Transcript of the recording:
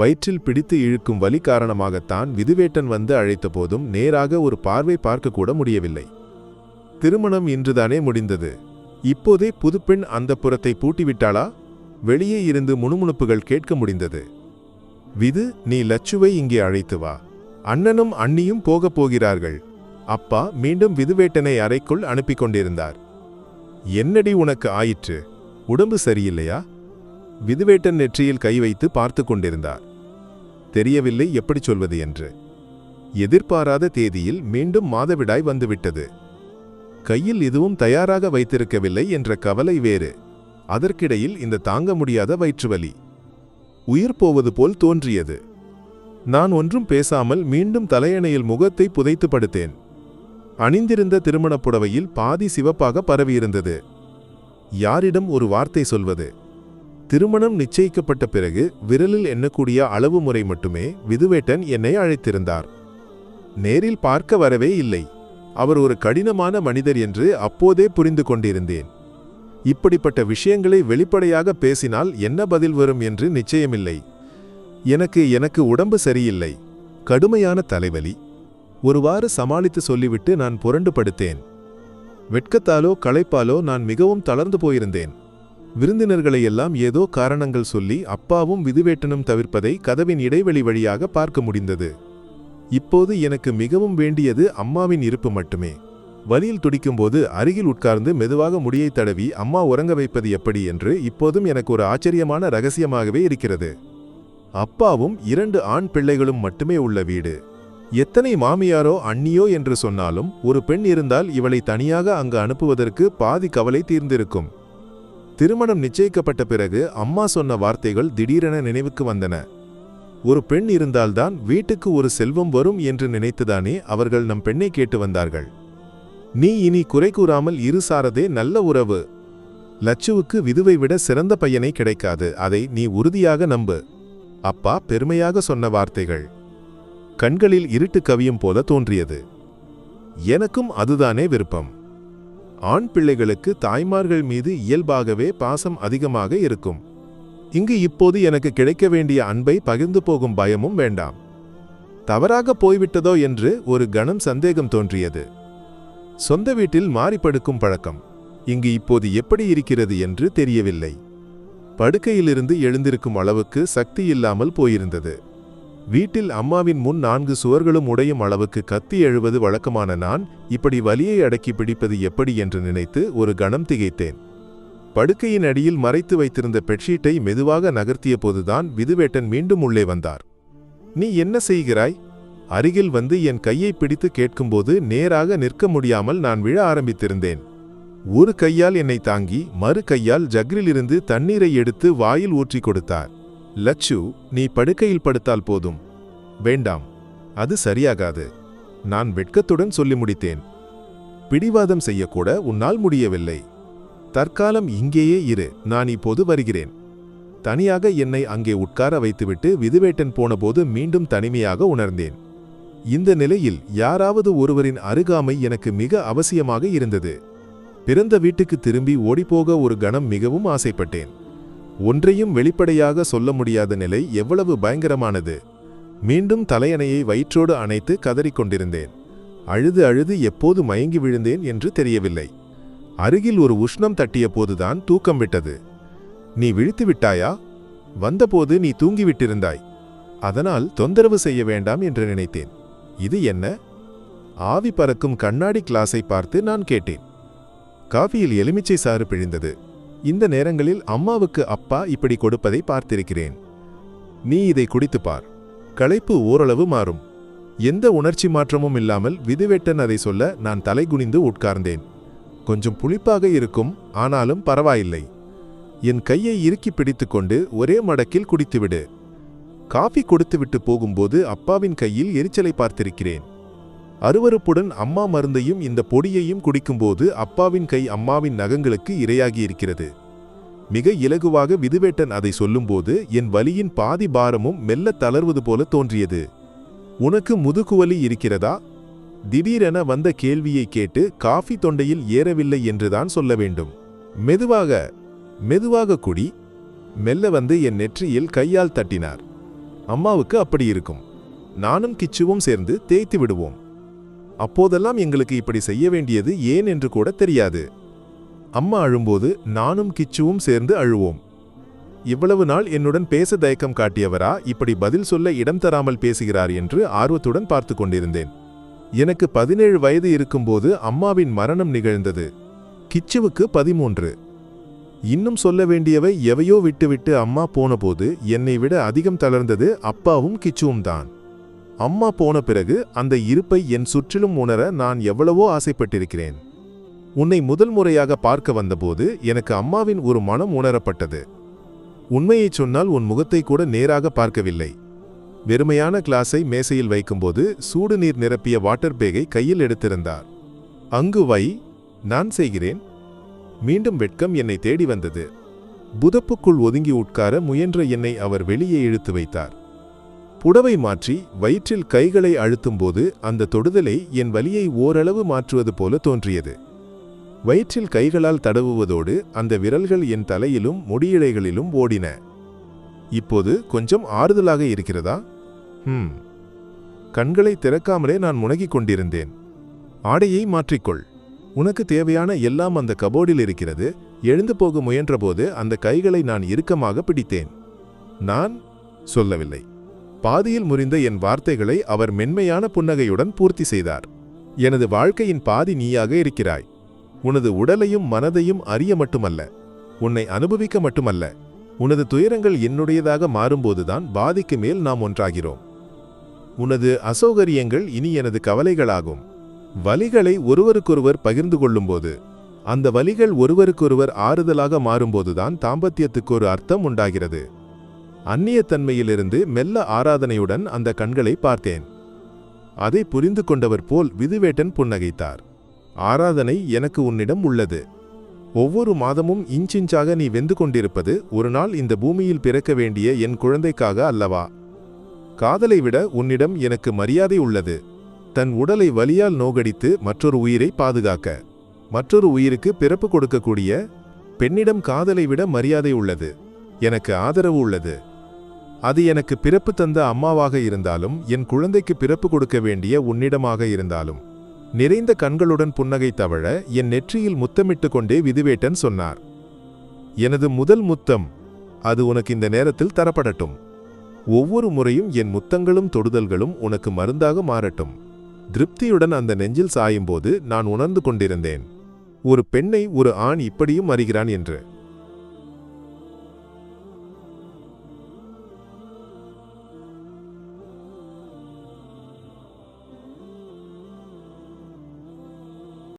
வயிற்றில் பிடித்து இழுக்கும் வலி காரணமாகத்தான் விதுவேட்டன் வந்து அழைத்த போதும் நேராக ஒரு பார்வை பார்க்கக்கூட முடியவில்லை. திருமணம் இன்றுதானே முடிந்தது. இப்போதே புதுப்பெண் அந்த புறத்தை பூட்டிவிட்டாளா? வெளியே இருந்து முணுமுணுப்புகள் கேட்க முடிந்தது. விது நீ லச்சுவை இங்கே அழைத்து வா. அண்ணனும் அண்ணியும் போகப் போகிறார்கள். அப்பா மீண்டும் விதுவேட்டனை அறைக்குள் அனுப்பி கொண்டிருந்தார். என்னடி உனக்கு ஆயிற்று? உடம்பு சரியில்லையா? விதுவேட்டன் நெற்றியில் கை வைத்து பார்த்து கொண்டிருந்தார். தெரியவில்லை எப்படி சொல்வது என்று. எதிர்பாராத தேதியில் மீண்டும் மாதவிடாய் வந்துவிட்டது. கையில் எதுவும் தயாராக வைத்திருக்கவில்லை என்ற கவலை வேறு. அதற்கிடையில் இந்த தாங்க முடியாத வயிற்றுவலி. உயிர் போவது போல் தோன்றியது. நான் ஒன்றும் பேசாமல் மீண்டும் தலையணையில் முகத்தை புதைத்து படுத்தேன். அணிந்திருந்த திருமணப் புடவையில் பாதி சிவப்பாக பரவியிருந்தது. யாரிடம் ஒரு வார்த்தை சொல்வது? திருமணம் நிச்சயிக்கப்பட்ட பிறகு விரலில் எண்ணக்கூடிய அளவு முறை மட்டுமே விதுவேட்டன் என்னை அழைத்திருந்தார். நேரில் பார்க்க வரவே இல்லை. அவர் ஒரு கடினமான மனிதர் என்று அப்போதே புரிந்து கொண்டிருந்தேன். இப்படிப்பட்ட விஷயங்களை வெளிப்படையாக பேசினால் என்ன பதில் வரும் என்று நிச்சயமில்லை. எனக்கு எனக்கு உடம்பு சரியில்லை. கடுமையான தலைவலி. ஒருவாறு சமாளித்து சொல்லிவிட்டு நான் புரண்டு படுத்தேன். வெட்கத்தாலோ களைப்பாலோ நான் மிகவும் தளர்ந்து போயிருந்தேன். விருந்தினர்களை எல்லாம் ஏதோ காரணங்கள் சொல்லி அப்பாவும் விதுவேட்டனும் தவிர்ப்பதை கதவின் இடைவெளி வழியாக பார்க்க முடிந்தது. இப்போது எனக்கு மிகவும் வேண்டியது அம்மாவின் இருப்பு மட்டுமே. வலியில் துடிக்கும்போது அருகில் உட்கார்ந்து மெதுவாக முடியை தடவி அம்மா உறங்க வைப்பது எப்படி என்று இப்போதும் எனக்கு ஒரு ஆச்சரியமான ரகசியமாகவே இருக்கிறது. அப்பாவும் இரண்டு ஆண் பிள்ளைகளும் மட்டுமே உள்ள வீடு. எத்தனை மாமியாரோ அண்ணியோ என்று சொன்னாலும் ஒரு பெண் இருந்தால் இவளை தனியாக அங்கு அனுப்புவதற்கு பாதி கவலை தீர்ந்திருக்கும். திருமணம் நிச்சயிக்கப்பட்ட பிறகு அம்மா சொன்ன வார்த்தைகள் திடீரென நினைவுக்கு வந்தன. ஒரு பெண் இருந்தால்தான் வீட்டுக்கு ஒரு செல்வம் வரும் என்று நினைத்துதானே அவர்கள் நம் பெண்ணை கேட்டு வந்தார்கள். நீ இனி குறை கூறாமல் இரு சாரதே நல்ல உறவு. லச்சுவுக்கு விதுவை விட சிறந்த பையனை கிடைக்காது அதை நீ உறுதியாக நம்பு. அப்பா பெருமையாக சொன்ன வார்த்தைகள். கண்களில் இருட்டு கவியும் போல தோன்றியது. எனக்கும் அதுதானே விருப்பம். ஆண் பிள்ளைகளுக்கு தாய்மார்கள் மீது இயல்பாகவே பாசம் அதிகமாக இருக்கும். இங்கு இப்போது எனக்கு கிடைக்க வேண்டிய அன்பை பகிர்ந்து போகும் பயமும் வேண்டாம். தவறாக போய்விட்டதோ என்று ஒரு கணம் சந்தேகம் தோன்றியது. சொந்த வீட்டில் மாறிப்படுக்கும் பழக்கம். இங்கு இப்போது எப்படி இருக்கிறது என்று தெரியவில்லை. படுக்கையிலிருந்து எழுந்திருக்கும் அளவுக்கு சக்தி இல்லாமல் போயிருந்தது. வீட்டில் அம்மாவின் முன் நான்கு சுவர்களும் உடையும் அளவுக்கு கத்தி எழுவது வழக்கமான நான் இப்படி வலியை அடக்கி பிடிப்பது எப்படி என்று நினைத்து ஒரு கணம் திகைத்தேன். படுக்கையின் அடியில் மறைத்து வைத்திருந்த பெட்ஷீட்டை மெதுவாக நகர்த்திய போதுதான் விதுவேட்டன் மீண்டும் உள்ளே வந்தார். நீ என்ன செய்கிறாய் அருகில் வந்து என் கையை பிடித்து கேட்கும்போது நேராக நிற்க முடியாமல் நான் விழ ஆரம்பித்திருந்தேன். ஒரு கையால் என்னை தாங்கி மறு கையால் ஜக்ரிலிருந்து தண்ணீரை எடுத்து வாயில் ஊற்றிக் கொடுத்தார். லச்சு நீ படுக்கையில் படுத்தால் போதும். வேண்டாம் அது சரியாகாது. நான் வெட்கத்துடன் சொல்லி முடித்தேன். பிடிவாதம் செய்யக்கூட உன்னால் முடியவில்லை. தற்காலம் இங்கேயே இரு நான் இப்போது வருகிறேன். தனியாக என்னை அங்கே உட்கார வைத்துவிட்டு விதுவேட்டன் போனபோது மீண்டும் தனிமையாக உணர்ந்தேன். இந்த நிலையில் யாராவது ஒருவரின் அருகாமை எனக்கு மிக அவசியமாக இருந்தது. பிறந்த வீட்டுக்கு திரும்பி ஓடிப்போக ஒரு கணம் மிகவும் ஆசைப்பட்டேன். ஒன்றையும் வெளிப்படையாக சொல்ல முடியாத நிலை எவ்வளவு பயங்கரமானது. மீண்டும் தலையணையை வயிற்றோடு அணைத்து கதறிக் கொண்டிருந்தேன். அழுது அழுது எப்போது மயங்கி விழுந்தேன் என்று தெரியவில்லை. அருகில் ஒரு உஷ்ணம் தட்டிய போதுதான் தூக்கம் விட்டது. நீ விழித்து விட்டாயா? வந்தபோது நீ தூங்கிவிட்டிருந்தாய். அதனால் தொந்தரவு செய்ய வேண்டாம் என்று நினைத்தேன். இது என்ன? ஆவி பறக்கும் கண்ணாடி கிளாஸை பார்த்து நான் கேட்டேன். காஃபியில் எலுமிச்சை சாறு பிழிந்தது. இந்த நேரங்களில் அம்மாவுக்கு அப்பா இப்படி கொடுப்பதை பார்த்திருக்கிறேன். நீ இதை குடித்துப் பார். களைப்பு ஓரளவு மாறும். எந்த உணர்ச்சி மாற்றமும் இல்லாமல் விதுவெட்டன் அதை சொல்ல நான் தலைகுனிந்து உட்கார்ந்தேன். கொஞ்சம் புளிப்பாக இருக்கும் ஆனாலும் பரவாயில்லை. என் கையை இறுக்கி பிடித்துக்கொண்டு ஒரே மடக்கில் குடித்துவிடு. காஃபி கொடுத்துவிட்டு போகும்போது அப்பாவின் கையில் எரிச்சலை பார்த்திருக்கிறேன். அருவருப்புடன் அம்மா மருந்தையும் இந்த பொடியையும் குடிக்கும்போது அப்பாவின் கை அம்மாவின் நகங்களுக்கு இரையாகி இருக்கிறது மிக இலகுவாக விதுவேட்டன் அதை சொல்லும்போது என் வலியின் பாதி பாரமும் மெல்ல தளர்வது போல தோன்றியது. உனக்கு முதுகுவலி இருக்கிறதா? திடீரென வந்த கேள்வியை கேட்டு காஃபி தொண்டையில் ஏறவில்லை என்றுதான் சொல்ல வேண்டும். மெதுவாக மெதுவாக குடி. மெல்ல வந்து என் நெற்றியில் கையால் தட்டினார். அம்மாவுக்கு அப்படி இருக்கும். நானும் கிச்சுவும் சேர்ந்து தேய்த்து விடுவோம். அப்போதெல்லாம் எங்களுக்கு இப்படி செய்ய வேண்டியது ஏன் என்று கூட தெரியாது. அம்மா அழும்போது நானும் கிச்சுவும் சேர்ந்து அழுவோம். இவ்வளவு நாள் என்னுடன் பேச தயக்கம் காட்டியவரா இப்படி பதில் சொல்ல இடம் தராமல் பேசுகிறார் என்று ஆர்வத்துடன் பார்த்து கொண்டிருந்தேன். எனக்கு பதினேழு வயது இருக்கும்போது அம்மாவின் மரணம் நிகழ்ந்தது. கிச்சுவுக்கு பதிமூன்று. இன்னும் சொல்ல வேண்டியவை எவையோ விட்டுவிட்டு அம்மா போனபோது என்னை விட அதிகம் தளர்ந்தது அப்பாவும் கிச்சுவும் தான் அம்மா போன பிறகு அந்த இருப்பை என் சுற்றிலும் உணர நான் எவ்வளவோ ஆசைப்பட்டிருக்கிறேன். உன்னை முதல் முறையாக பார்க்க வந்தபோது எனக்கு அம்மாவின் ஒரு மனம் உணரப்பட்டது. உண்மையைச் சொன்னால் உன் முகத்தை கூட நேராக பார்க்கவில்லை. வெறுமையான கிளாஸை மேசையில் வைக்கும்போது சூடு நீர் நிரப்பிய வாட்டர் பேகை கையில் எடுத்திருந்தார். அங்கு வை நான் செய்கிறேன். மீண்டும் வெட்கம் என்னை தேடி வந்தது. புதப்புக்குள் ஒதுங்கி உட்கார முயன்ற என்னை அவர் வெளியே இழுத்து வைத்தார். புடவை மாற்றி வயிற்றில் கைகளை அழுத்தும்போது அந்த தொடுதலை என் வலியை ஓரளவு மாற்றுவது போல தோன்றியது. வயிற்றில் கைகளால் தடவுவதோடு அந்த விரல்கள் என் தலையிலும் முடியிழைகளிலும் ஓடின. இப்போது கொஞ்சம் ஆறுதலாக இருக்கிறதா? ஹம். கண்களை திறக்காமலே நான் முனகிக் கொண்டிருந்தேன். ஆடையை மாற்றிக்கொள். உனக்கு தேவையான எல்லாம் அந்த கபோர்டில் இருக்கிறது. எழுந்து போக முயன்றபோது அந்த கைகளை நான் இறுக்கமாக பிடித்தேன். நான் சொல்லவில்லை. பாதியில் முறிந்த என் வார்த்தைகளை அவர் மென்மையான புன்னகையுடன் பூர்த்தி செய்தார். எனது வாழ்க்கையின் பாதி நீயாக இருக்கிறாய். உனது உடலையும் மனதையும் அறிய மட்டுமல்ல. உன்னை அனுபவிக்க மட்டுமல்ல. உனது துயரங்கள் என்னுடையதாக மாறும்போதுதான் பாதிக்கு மேல் நாம் ஒன்றாகிறோம். உனது அசௌகரியங்கள் இனி எனது கவலைகளாகும். வலிகளை ஒருவருக்கொருவர் பகிர்ந்து கொள்ளும்போது அந்த வலிகள் ஒருவருக்கொருவர் ஆறுதலாக மாறும்போதுதான் தாம்பத்தியத்துக்கு ஒரு அர்த்தம் உண்டாகிறது. அந்நியத்தன்மையிலிருந்து மெல்ல ஆராதனையுடன் அந்த கண்களை பார்த்தேன். அதை புரிந்து கொண்டவர் போல் விதுவேட்டன் புன்னகைத்தார். ஆராதனை எனக்கு உன்னிடம் உள்ளது. ஒவ்வொரு மாதமும் இன்ச்சின்ச்சாக நீ வெந்து கொண்டிருப்பது ஒரு நாள் இந்த பூமியில் பிறக்க வேண்டிய என் குழந்தைக்காக அல்லவா? காதலை விட உன்னிடம் எனக்கு மரியாதை உள்ளது. தன் உடலை வலியால் நோகடித்து மற்றொரு உயிரை பாதுகாக்க. மற்றொரு உயிருக்கு பிறப்பு கொடுக்கக்கூடிய பெண்ணிடம் காதலை விட மரியாதை உள்ளது. எனக்கு ஆதரவு உள்ளது. அது எனக்கு பிறப்பு தந்த அம்மாவாக இருந்தாலும் என் குழந்தைக்கு பிறப்பு கொடுக்க வேண்டிய உன்னிடமாக இருந்தாலும். நிறைந்த கண்களுடன் புன்னகை தவழ என் நெற்றியில் முத்தமிட்டு கொண்டே விதுவேட்டன் சொன்னார். எனது முதல் முத்தம். அது உனக்கு இந்த நேரத்தில் தரப்படட்டும். ஒவ்வொரு முறையும் என் முத்தங்களும் தொடுதல்களும் உனக்கு மருந்தாக மாறட்டும். திருப்தியுடன் அந்த நெஞ்சில் சாயும்போது நான் உணர்ந்து கொண்டிருந்தேன். ஒரு பெண்ணை ஒரு ஆண் இப்படியும் அறிகிறான் என்று.